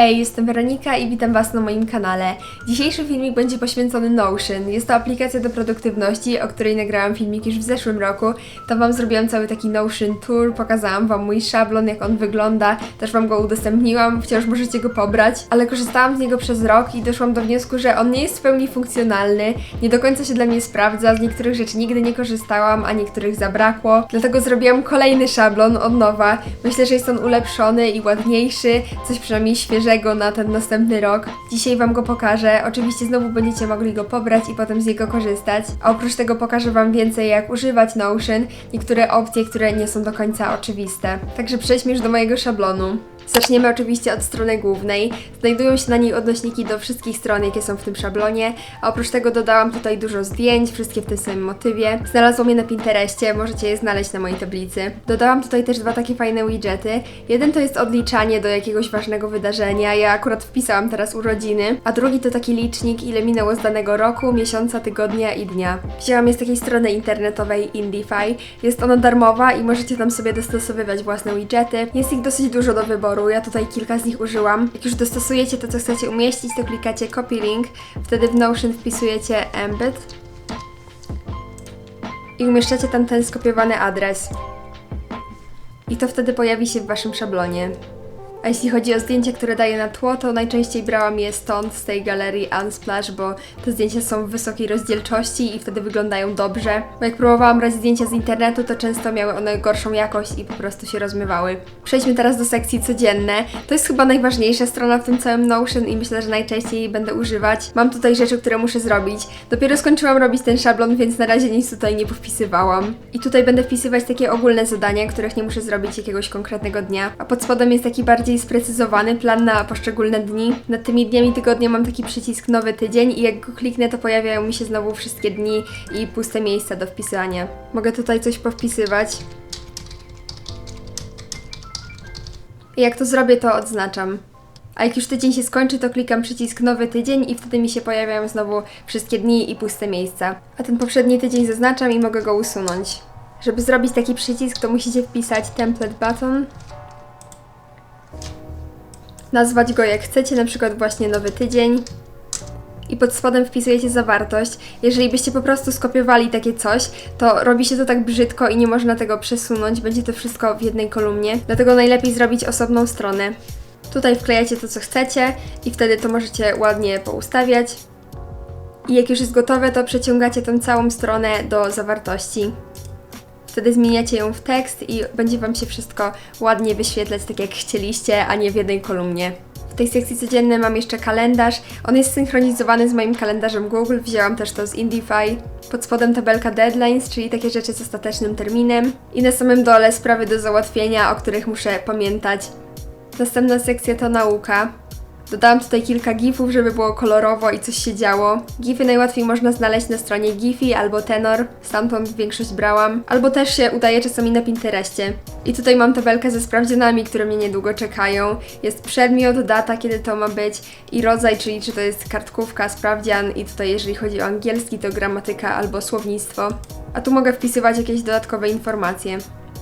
Hej, jestem Weronika i witam Was na moim kanale. Dzisiejszy filmik będzie poświęcony Notion. Jest to aplikacja do produktywności, o której nagrałam filmik już w zeszłym roku. Tam Wam zrobiłam cały taki Notion tour, pokazałam Wam mój szablon, jak on wygląda, też Wam go udostępniłam, wciąż możecie go pobrać, ale korzystałam z niego przez rok i doszłam do wniosku, że on nie jest w pełni funkcjonalny, nie do końca się dla mnie sprawdza, z niektórych rzeczy nigdy nie korzystałam, a niektórych zabrakło, dlatego zrobiłam kolejny szablon od nowa. Myślę, że jest on ulepszony i ładniejszy, coś przynajmniej świeżego na ten następny rok. Dzisiaj Wam go pokażę. Oczywiście znowu będziecie mogli go pobrać i potem z niego korzystać. A oprócz tego pokażę Wam więcej, jak używać Notion, niektóre opcje, które nie są do końca oczywiste. Także przejdźmy już do mojego szablonu. Zaczniemy oczywiście od strony głównej. Znajdują się na niej odnośniki do wszystkich stron, jakie są w tym szablonie, a oprócz tego dodałam tutaj dużo zdjęć, wszystkie w tym samym motywie. Znalazłam je na Pinterestie, możecie je znaleźć na mojej tablicy. Dodałam tutaj też dwa takie fajne widgety. Jeden to jest odliczanie do jakiegoś ważnego wydarzenia, ja akurat wpisałam teraz urodziny, a drugi to taki licznik, ile minęło z danego roku, miesiąca, tygodnia i dnia. Wzięłam je z takiej strony internetowej Indify. Jest ona darmowa i możecie tam sobie dostosowywać własne widgety. Jest ich dosyć dużo do wyboru, ja tutaj kilka z nich użyłam. Jak już dostosujecie to, co chcecie umieścić, to klikacie copy link, wtedy w Notion wpisujecie embed i umieszczacie tam ten skopiowany adres. I to wtedy pojawi się w waszym szablonie. A jeśli chodzi o zdjęcia, które daję na tło, to najczęściej brałam je stąd, z tej galerii Unsplash, bo te zdjęcia są w wysokiej rozdzielczości i wtedy wyglądają dobrze. Bo jak próbowałam brać zdjęcia z internetu, to często miały one gorszą jakość i po prostu się rozmywały. Przejdźmy teraz do sekcji codzienne. To jest chyba najważniejsza strona w tym całym Notion i myślę, że najczęściej jej będę używać. Mam tutaj rzeczy, które muszę zrobić. Dopiero skończyłam robić ten szablon, więc na razie nic tutaj nie powpisywałam. I tutaj będę wpisywać takie ogólne zadania, których nie muszę zrobić jakiegoś konkretnego dnia. A pod spodem jest taki bardziej sprecyzowany plan na poszczególne dni. Nad tymi dniami tygodnia mam taki przycisk nowy tydzień i jak go kliknę, to pojawiają mi się znowu wszystkie dni i puste miejsca do wpisywania. Mogę tutaj coś powpisywać. I jak to zrobię, to odznaczam. A jak już tydzień się skończy, to klikam przycisk nowy tydzień i wtedy mi się pojawiają znowu wszystkie dni i puste miejsca. A ten poprzedni tydzień zaznaczam i mogę go usunąć. Żeby zrobić taki przycisk, to musicie wpisać template button nazwać go jak chcecie, na przykład właśnie nowy tydzień. I pod spodem wpisujecie zawartość. Jeżeli byście po prostu skopiowali takie coś, to robi się to tak brzydko i nie można tego przesunąć. Będzie to wszystko w jednej kolumnie. Dlatego najlepiej zrobić osobną stronę. Tutaj wklejacie to, co chcecie i wtedy to możecie ładnie poustawiać. I jak już jest gotowe, to przeciągacie tą całą stronę do zawartości. Wtedy zmieniacie ją w tekst i będzie Wam się wszystko ładnie wyświetlać tak jak chcieliście, a nie w jednej kolumnie. W tej sekcji codziennej mam jeszcze kalendarz. On jest synchronizowany z moim kalendarzem Google. Wzięłam też to z Indify. Pod spodem tabelka deadlines, czyli takie rzeczy z ostatecznym terminem. I na samym dole sprawy do załatwienia, o których muszę pamiętać. Następna sekcja to nauka. Dodałam tutaj kilka gifów, żeby było kolorowo i coś się działo. Gify najłatwiej można znaleźć na stronie Giphy albo Tenor, stamtąd większość brałam. Albo też się udaje czasami na Pinterestie. I tutaj mam tabelkę ze sprawdzianami, które mnie niedługo czekają. Jest przedmiot, data, kiedy to ma być i rodzaj, czyli czy to jest kartkówka, sprawdzian i tutaj jeżeli chodzi o angielski to gramatyka albo słownictwo. A tu mogę wpisywać jakieś dodatkowe informacje.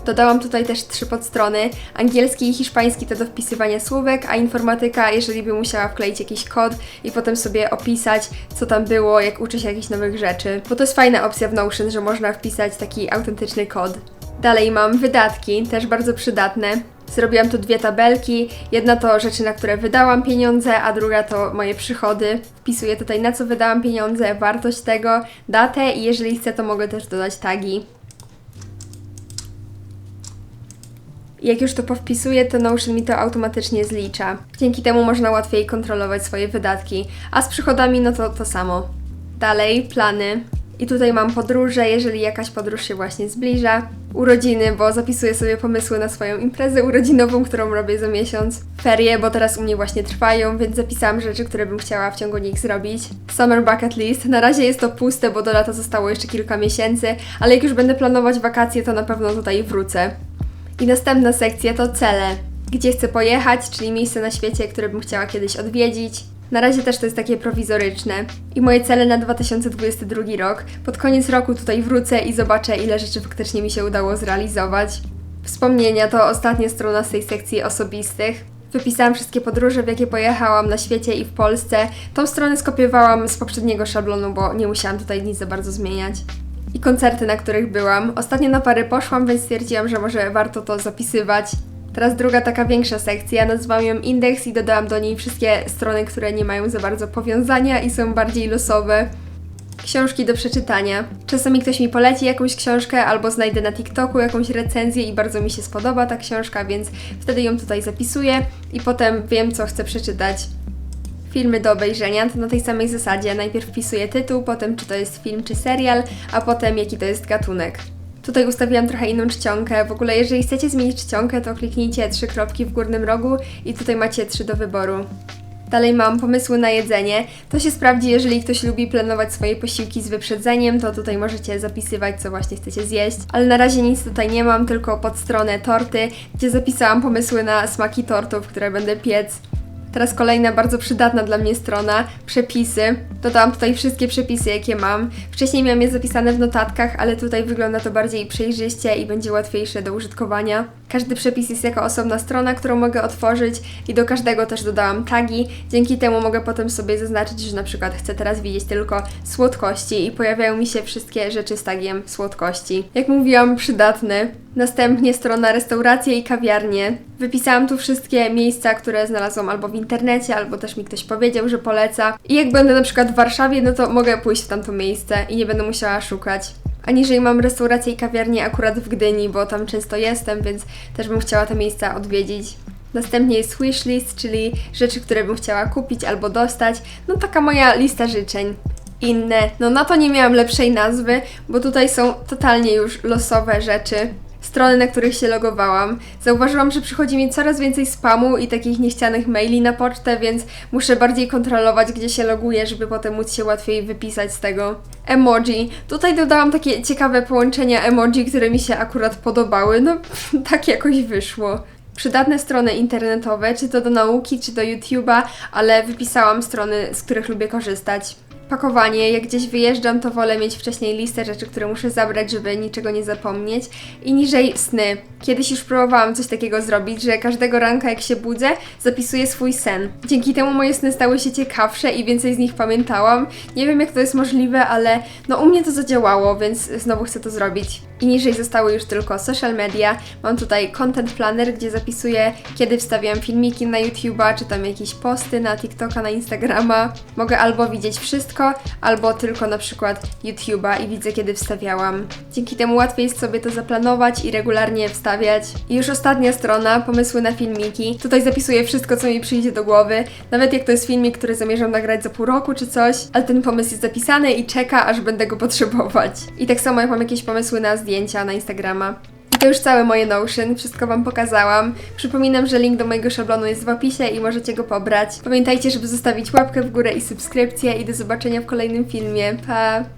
Dodałam tutaj też trzy podstrony. Angielski i hiszpański to do wpisywania słówek, a informatyka, jeżeli by musiała wkleić jakiś kod i potem sobie opisać, co tam było, jak uczy się jakichś nowych rzeczy. Bo to jest fajna opcja w Notion, że można wpisać taki autentyczny kod. Dalej mam wydatki, też bardzo przydatne. Zrobiłam tu dwie tabelki. Jedna to rzeczy, na które wydałam pieniądze, a druga to moje przychody. Wpisuję tutaj na co wydałam pieniądze, wartość tego, datę i jeżeli chcę, to mogę też dodać tagi. Jak już to powpisuję, to Notion mi to automatycznie zlicza. Dzięki temu można łatwiej kontrolować swoje wydatki. A z przychodami, no to to samo. Dalej, plany. I tutaj mam podróże, jeżeli jakaś podróż się właśnie zbliża. Urodziny, bo zapisuję sobie pomysły na swoją imprezę urodzinową, którą robię za miesiąc. Ferie, bo teraz u mnie właśnie trwają, więc zapisałam rzeczy, które bym chciała w ciągu nich zrobić. Summer bucket list. Na razie jest to puste, bo do lata zostało jeszcze kilka miesięcy, ale jak już będę planować wakacje, to na pewno tutaj wrócę. I następna sekcja to cele. Gdzie chcę pojechać, czyli miejsce na świecie, które bym chciała kiedyś odwiedzić. Na razie też to jest takie prowizoryczne. I moje cele na 2022 rok. Pod koniec roku tutaj wrócę i zobaczę, ile rzeczy faktycznie mi się udało zrealizować. Wspomnienia to ostatnia strona z tej sekcji osobistych. Wypisałam wszystkie podróże, w jakie pojechałam na świecie i w Polsce. Tą stronę skopiowałam z poprzedniego szablonu, bo nie musiałam tutaj nic za bardzo zmieniać. I koncerty, na których byłam. Ostatnio na pary poszłam, więc stwierdziłam, że może warto to zapisywać. Teraz druga taka większa sekcja, nazwałam ją indeks i dodałam do niej wszystkie strony, które nie mają za bardzo powiązania i są bardziej losowe. Książki do przeczytania. Czasami ktoś mi poleci jakąś książkę albo znajdę na TikToku jakąś recenzję i bardzo mi się spodoba ta książka, więc wtedy ją tutaj zapisuję i potem wiem, co chcę przeczytać. Filmy do obejrzenia to na tej samej zasadzie. Najpierw wpisuję tytuł, potem czy to jest film czy serial, a potem jaki to jest gatunek. Tutaj ustawiłam trochę inną czcionkę. W ogóle, jeżeli chcecie zmienić czcionkę, to kliknijcie trzy kropki w górnym rogu i tutaj macie trzy do wyboru. Dalej mam pomysły na jedzenie. To się sprawdzi, jeżeli ktoś lubi planować swoje posiłki z wyprzedzeniem, to tutaj możecie zapisywać, co właśnie chcecie zjeść. Ale na razie nic tutaj nie mam, tylko pod stronę torty, gdzie zapisałam pomysły na smaki tortów, które będę piec. Teraz kolejna bardzo przydatna dla mnie strona, przepisy. Dodałam tutaj wszystkie przepisy, jakie mam. Wcześniej miałam je zapisane w notatkach, ale tutaj wygląda to bardziej przejrzyście i będzie łatwiejsze do użytkowania. Każdy przepis jest jako osobna strona, którą mogę otworzyć i do każdego też dodałam tagi. Dzięki temu mogę potem sobie zaznaczyć, że na przykład chcę teraz widzieć tylko słodkości i pojawiają mi się wszystkie rzeczy z tagiem słodkości. Jak mówiłam, przydatny. Następnie strona restauracje i kawiarnie. Wypisałam tu wszystkie miejsca, które znalazłam albo w internecie, albo też mi ktoś powiedział, że poleca. I jak będę na przykład w Warszawie, no to mogę pójść w tamto miejsce i nie będę musiała szukać. A niżej mam restaurację i kawiarnię akurat w Gdyni, bo tam często jestem, więc też bym chciała te miejsca odwiedzić. Następnie jest wishlist, czyli rzeczy, które bym chciała kupić albo dostać. No taka moja lista życzeń. Inne, no na to nie miałam lepszej nazwy, bo tutaj są totalnie już losowe rzeczy. Strony, na których się logowałam. Zauważyłam, że przychodzi mi coraz więcej spamu i takich niechcianych maili na pocztę, więc muszę bardziej kontrolować, gdzie się loguję, żeby potem móc się łatwiej wypisać z tego. Emoji. Tutaj dodałam takie ciekawe połączenia emoji, które mi się akurat podobały. No, tak jakoś wyszło przydatne strony internetowe, czy to do nauki, czy do YouTube'a, ale wypisałam strony, z których lubię korzystać. Pakowanie, jak gdzieś wyjeżdżam, to wolę mieć wcześniej listę rzeczy, które muszę zabrać, żeby niczego nie zapomnieć. I niżej sny. Kiedyś już próbowałam coś takiego zrobić, że każdego ranka jak się budzę, zapisuję swój sen. Dzięki temu moje sny stały się ciekawsze i więcej z nich pamiętałam. Nie wiem jak to jest możliwe, ale no u mnie to zadziałało, więc znowu chcę to zrobić. I niżej zostały już tylko social media. Mam tutaj content planner, gdzie zapisuję, kiedy wstawiam filmiki na YouTube'a, czy tam jakieś posty na TikToka, na Instagrama. Mogę albo widzieć wszystko, albo tylko na przykład YouTube'a i widzę, kiedy wstawiałam. Dzięki temu łatwiej jest sobie to zaplanować i regularnie wstawiać. I już ostatnia strona, pomysły na filmiki. Tutaj zapisuję wszystko, co mi przyjdzie do głowy. Nawet jak to jest filmik, który zamierzam nagrać za pół roku czy coś, ale ten pomysł jest zapisany i czeka, aż będę go potrzebować. I tak samo jak mam jakieś pomysły na zdjęcia na Instagrama. I to już całe moje Notion, wszystko Wam pokazałam. Przypominam, że link do mojego szablonu jest w opisie i możecie go pobrać. Pamiętajcie, żeby zostawić łapkę w górę i subskrypcję i do zobaczenia w kolejnym filmie. Pa!